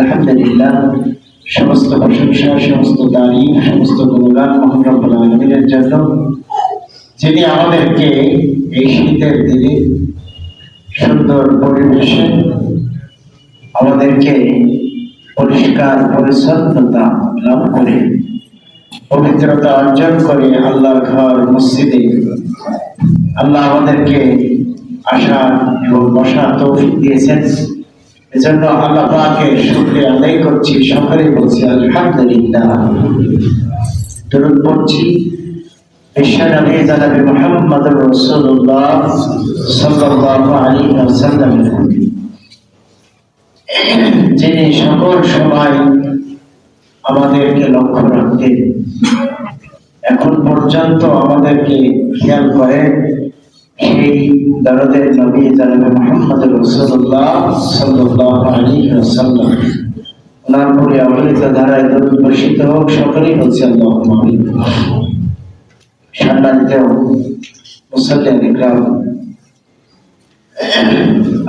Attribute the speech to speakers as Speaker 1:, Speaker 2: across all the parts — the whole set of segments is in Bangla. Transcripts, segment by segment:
Speaker 1: আলহামদুলিল্লাহ, সমস্ত প্রশংসা, সমস্ত দাঁড়ি সমস্ত গুণগান মোহাম্মদ রব্বুল আলমিনের জন্য। যিনি আমাদেরকে এই শীতের দিনে সুন্দর পরিবেশে আমাদেরকে পরিষ্কার, পরিচ্ছন্নতা লাভ করে, পবিত্রতা অর্জন করে আল্লাহর ঘর, মসজিদে আল্লাহ আমাদেরকে আসা এবং বসা তৌফিক দিয়েছেন। এজন্য আল্লাহ পাকের শুক্রিয়া আদায় করছি, সকলেই বলছি, আলহামদুলিল্লাহ। দরুদ পড়ছি যিনি সকল সময় আমাদেরকে লক্ষ্য রাখতেন এখন পর্যন্ত আমাদেরকে খেয়াল করে সেই দরদের নবী জানাবে মোহাম্মদ রসুল্লাহ ওনার পরে হোক, সকলেই হচ্ছে আল্লাহ আমিন। সম্মানিত মুসল্লিয়ান ইকরাম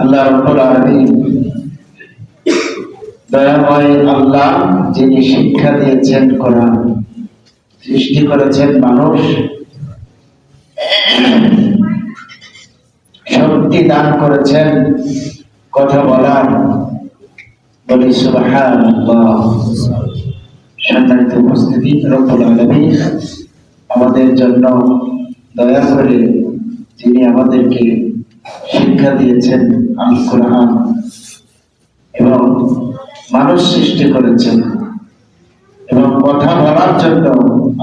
Speaker 1: আল্লাহ রব্বুল দয়াময় আল্লাহ, যিনি শিক্ষা দিয়েছেন কোরআন, সৃষ্টি করেছেন মানুষ। শক্তি দান করেছেন কথা বলার। বলি সম্মানিত উপস্থিতি আমাদের জন্য দয়া করে যিনি আমাদেরকে শিক্ষা দিয়েছেন আল এবং মানুষ সৃষ্টি করেছেন এবং কথা বলার জন্য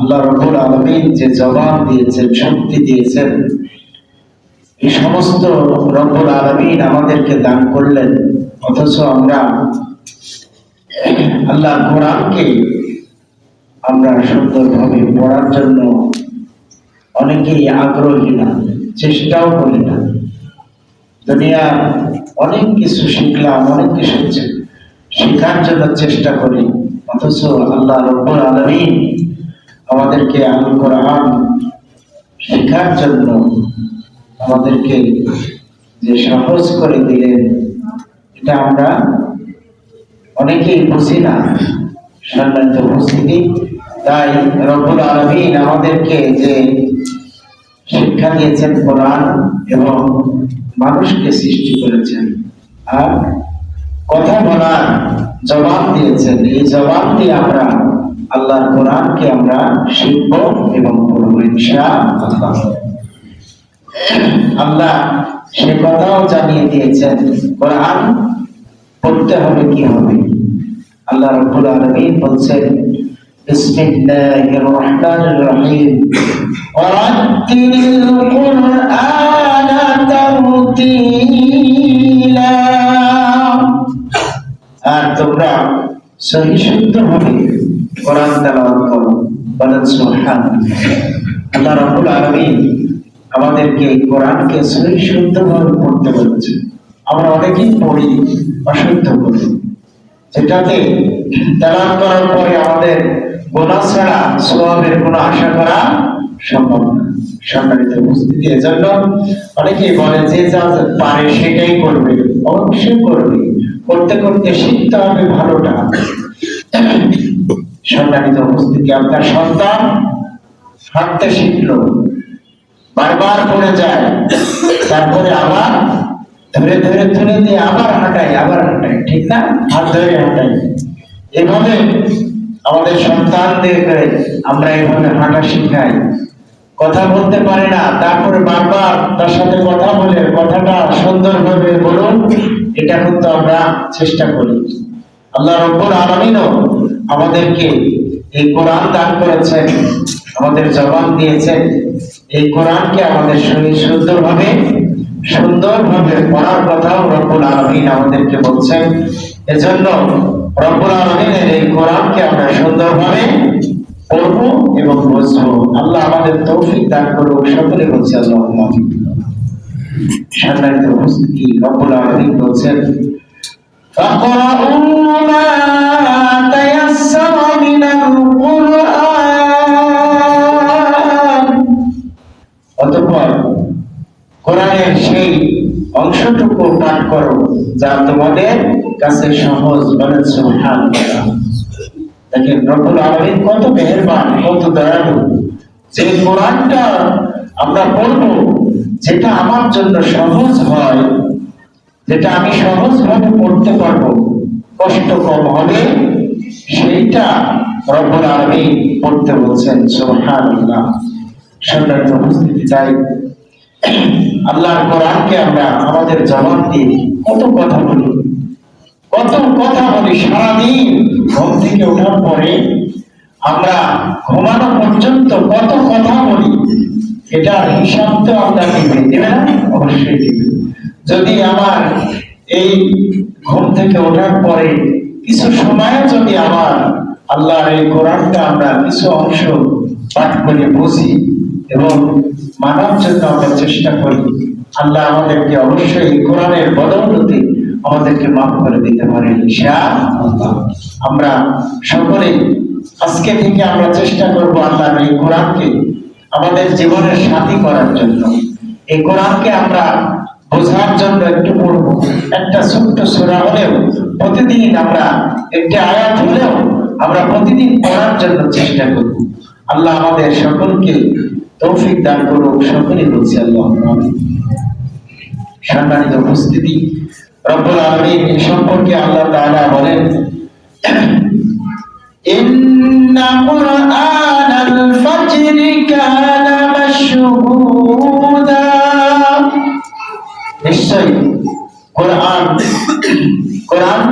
Speaker 1: আল্লাহ রবুল আলমিন যে জবাব দিয়েছেন, শক্তি দিয়েছেন এই সমস্ত রব্বুল আলমিন আমাদেরকে দান করলেন। অথচ আমরা আল্লাহ কোরআনকে আমরা সুন্দরভাবে পড়ার জন্য অনেকেই আগ্রহী না, চেষ্টাও করি না। দুনিয়া অনেক কিছু শিখলাম, অনেক কিছু শেখার জন্য চেষ্টা করি। অথচ আল্লাহ রব্বুল আলমিন আমাদেরকে আল কোরআন শেখার জন্য আমাদেরকে যে সহজ করে দিলেন, এটা আমরা অনেকেই বুঝি না, সম্মানিত উপস্থিতি। তাই রব্বুল আলমিন আমাদেরকে যে শিক্ষা দিয়েছেন কোরআন এবং মানুষকে সৃষ্টি করেছেন আর কথা বলার জবাব দিয়েছেন, এই জবাব দিয়ে আমরা আল্লাহর কোরআনকে আমরা শিখব এবং পড়ব ইনশাআল্লাহ। আল্লাহ সে কথাও জানিয়ে দিয়েছেন, কোরআন পড়তে হবে কি হবে? আল্লাহ রব্বুল আলামিন বলছেন আর তোমরা সহি শুদ্ধ ভাবে কোরআন তেলাওয়াত করো, বলেন সুবহানাল্লাহ। আল্লাহ রাব্বুল আলামিন আমাদেরকে এই কোরআনকে শুদ্ধ ভাবে পড়তে বলেছে। আমরা অনেকেই পড়ি অশুদ্ধ করি যেটাতে তেলাওয়াত করার পরে আমাদের গোনা ছাড়া সোয়াবের কোনো আশা করা সম্ভব সম্মানিত উপস্থিতি, এজন্য বলে, যে যা পারে সেটাই করবে। অবশ্যই করবে। করতে করতে শিখতে হবে ভালোটা। সম্মানিত উপস্থিতি, আপনার সন্তান হাঁটতে শিখলো। বারবার পড়ে যায়, তারপরে আবার ধরে ধরে তুলে দিয়ে আবার হাঁটাই আবার হাঁটাই, ঠিক না? হাত ধরে হাঁটাই। এভাবে আমাদের সন্তানদেরকে আমরা এভাবে হাঁটা শিখাই। কথা বলতে পারে না, তারপরে বারবার তার সাথে কথা বলে, কথাটা সুন্দরভাবে বলুন, এটা কিন্তু আমরা চেষ্টা করি। আল্লাহ রব্বুল আলামিনও আমাদেরকে এই কোরআন দান করেছেন আমাদের জবান দিয়েছেন এই কোরআনকে আমাদের শরীর সুন্দরভাবে সুন্দরভাবে পড়ার কথাও রব্বুল আলামিন আমাদেরকে বলছেন এজন্য রব্বুল আলামিনের এই কোরআনকে আমরা সুন্দরভাবে পড়বো এবং বুঝবো আল্লাহ আমাদের তৌফিক দান করুক সকলে বলছে আল্লাহ আমিন সম্মানিত উপস্থিতি রব্বুল আলামিন বলছেন فاقرؤوا ما অংশটুকু পাঠ করো, যা তোমাদের কাছে সহজ বলেন সুবহানাল্লাহ। দেখেন কত কত দয়ালু। যে কোরআনটা আমরা পড়ব, যেটা আমার জন্য সহজ হয়, যেটা আমি সহজভাবে পড়তে পারব, কষ্ট কম হবে সেইটা রব্বুল আলামিন পড়তে বলছেন সুবহানাল্লাহ। সম্মানিত উপস্থিতি চাই। আল্লাহর কোরআনকে আমরা আমাদের জবান দিয়ে কত কথা বলি, কত কথা বলি সারাদিন ঘুম থেকে ওঠার পরে আমরা ঘুমানো পর্যন্ত কত কথা বলি, এটার হিসাব তো আমরা দিবে, দেবে না? অবশ্যই দিবে। যদি আমার এই ঘুম থেকে ওঠার পরে কিছু সময় যদি আমার আল্লাহর এই কোরআনটা আমরা কিছু অংশ পাঠ করে বুঝি এবং মানার জন্য আমরা চেষ্টা করি, আল্লাহ আমাদেরকে অবশ্যই কোরআনের বদৌলতে আমাদেরকে মাফ করে দিতে পারে আমরা সকলে আজকে থেকে আমরা চেষ্টা করব আল্লাহর এই কোরআনকে আমাদের জীবনের সাথী করার জন্য। এই কোরআনকে আমরা বোঝার জন্য একটু পড়ব। একটা ছোট্ট সূরা হলেও প্রতিদিন আমরা একটি আয়াত হলেও আমরা প্রতিদিন পড়ার জন্য চেষ্টা করব। আল্লাহ আমাদের সকলকে তৌফিক দান করুক সকলে বলছি আল্লাহ সম্মানিত উপস্থিতি, রব্বুল আলমিন এ সম্পর্কে আল্লাহ তাআলা বলেন, ইন্না কানা মাশহুদা। নিশ্চয় কোরআন কোরআন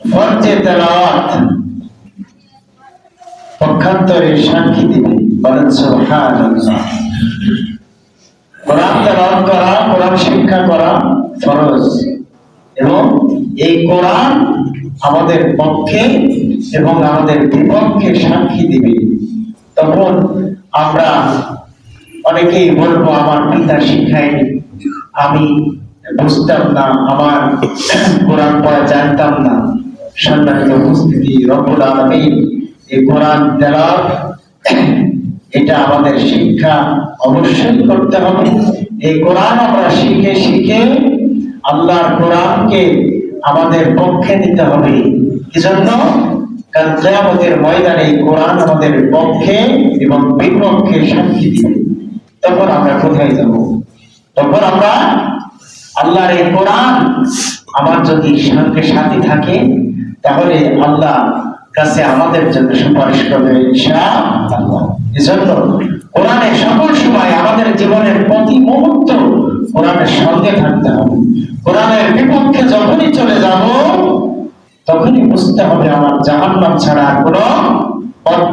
Speaker 1: ফরজে তারা পক্ষান্তরে সাক্ষী দিবে। কোরআন করা, কোরআন শিক্ষা করা ফরজ। এবং এই কোরআন আমাদের পক্ষে এবং আমাদের বিপক্ষে সাক্ষী দিবে। তখন আমরা অনেকেই বলব, আমার পিতা শিখায়নি। আমি বুঝতাম না, আমার কোরআন পড়া জানতাম না। সম্মানিত উপস্থিতি এই কোরআন তেলাওয়াত, এটা আমাদের শিক্ষা অবশ্যই করতে হবে। এই কোরআন আমরা শিখে শিখে আল্লাহর কোরআনকে আমাদের পক্ষে নিতে হবে। কি জন্য ময়দানে কোরআন আমাদের পক্ষে এবং বিপক্ষে সাক্ষী দিবে। তখন আমরা কোথায় যাব? তখন আমরা আল্লাহর এই কোরআন আমার যদি সঙ্গে সাথী থাকে, তাহলে আল্লাহ কাছে আমাদের জন্য সুপারিশ করবে এজন্য কোরআনের সকল সময় আমাদের জীবনের প্রতি মুহূর্ত কোরআনের সঙ্গে থাকতে হবে। কোরআনের বিপক্ষে যখনই চলে যাব, তখনই বুঝতে হবে আমার জাহান্নাম ছাড়া কোন কোনো